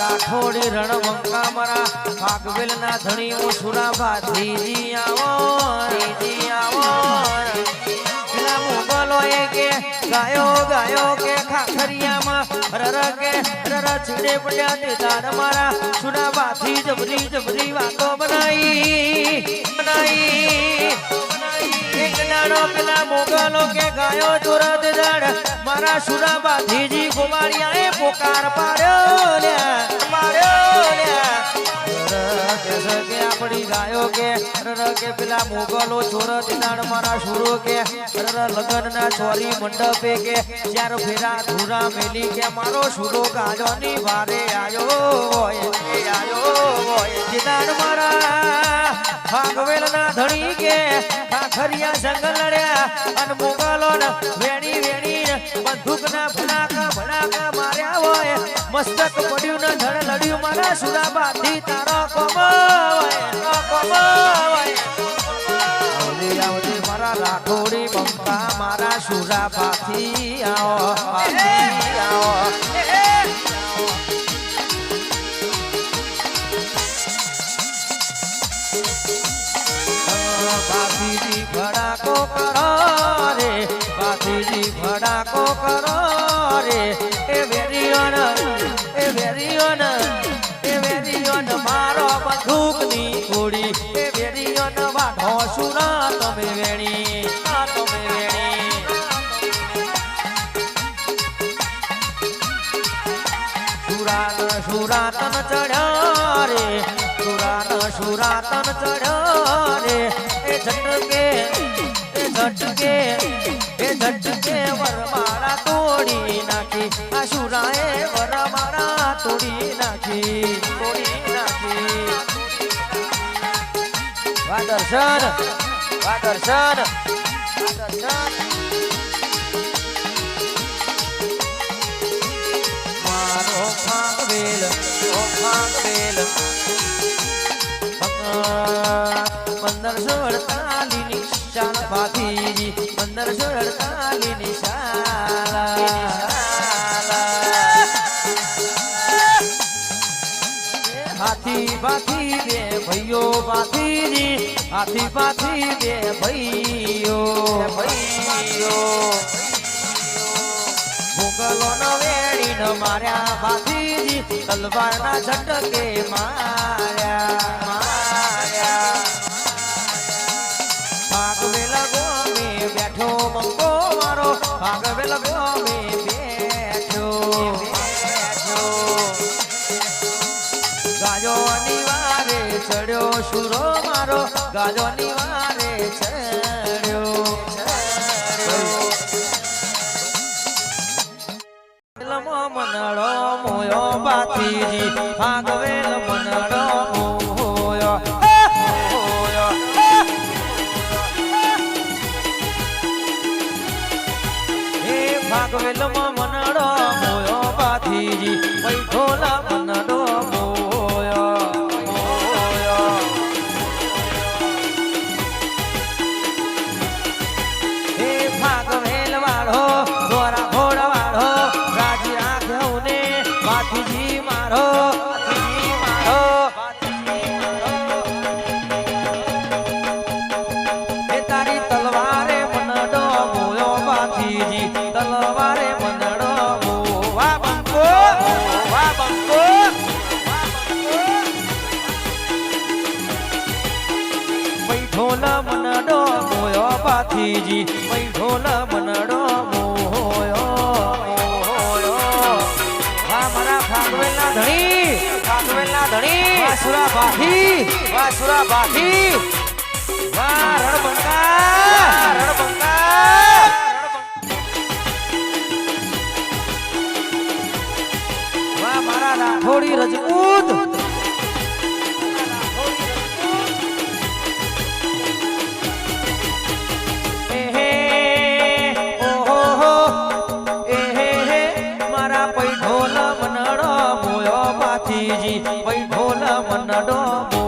રાઠોડી રણવંકા મરા ભાગવેલ ના ગાયો કે ખાખરિયામાં રર કે રર છીડે પડ્યા તે જબરી જબરી વાતો બનાઈ. એક પેલા મોગલો કે ગાયો ચોરત દાડ મારા સુરાબા ધીજી કુમારિયા એ પોકાર પાડ્યો લ્યા પાડ્યો લ્યા કે આપણી ગાયો કે રર કે પેલા મોગલો ચોરત દાડ મારા સુરો કે રર લગન ચોરી મંડપે કે ચાર ફેરા ધૂરા મેલી કે, મારો સુરો ગાજોની વારે આયો હોય આયો હોય. જે મારા ભાગવેલ ના ધણી કે ખાખરિયા જંગલ લડ્યા અને મોગલો વેણી વેણી બંદૂક ના ભડાકા ભડાકા માર્યા હોય. મસ્તક પડ્યું ને ધડ લડ્યું મારા સુરાબાથી તારો કોમાવાય કોમાવાય મારા રાઠોડી બંકા મારા સુરાબાથી આવો બાથી આવો. ભડાકો કરો રે, એ વેરિયોન એ વેરિયોન એ વેરિયોન મારો બંદૂકની ગોળી, એ વેરિયોન વાઢો સુરા તમે વેણી સુરાતન ચડ્યા રે સુરાન સુરાતન ચડ્યા રે, એ ઝટકે એ ઝટકે એ ઝટકે તોડી નાખી. આ સુરાએ વરમાળા તોડી નાખી. તોડી નાખી. વા દર્શન વા મારો ભાગવેલ ઓ ભાગવેલ પંદરસો અડતાલી ની શાળ ભાતીજી પંદરસો અડતાલી ની હાથી પાથી બે ભાઈઓ પાથીજી હાથી પાથી બે ભાઈઓ ભાઈઓ મોગલો નો વેડી નો માર્યા ભાતીજી તલવાર ના ઝટકે માર્યા. માર્યા. ભાગવેલ ગોમી બેઠો મંગો મારો, ભાગવેલ ગોમે ગાજો નિવારે ચડ્યો સુરો મારો. ગાજો નિવારે ચડ્યો મનડો મોયો પાથીજી ભાગવેલ મનડો મોયો. ભાગવેલ મનડો મોયો મનડો મોયો મારા ભાગવેલના ધણી ભાગવેલના ધણી. વાસુરા બાથી વાસુરા બાથી વાહ, રણબંકા, વાહ રજપૂત પૈઠોલ મનડો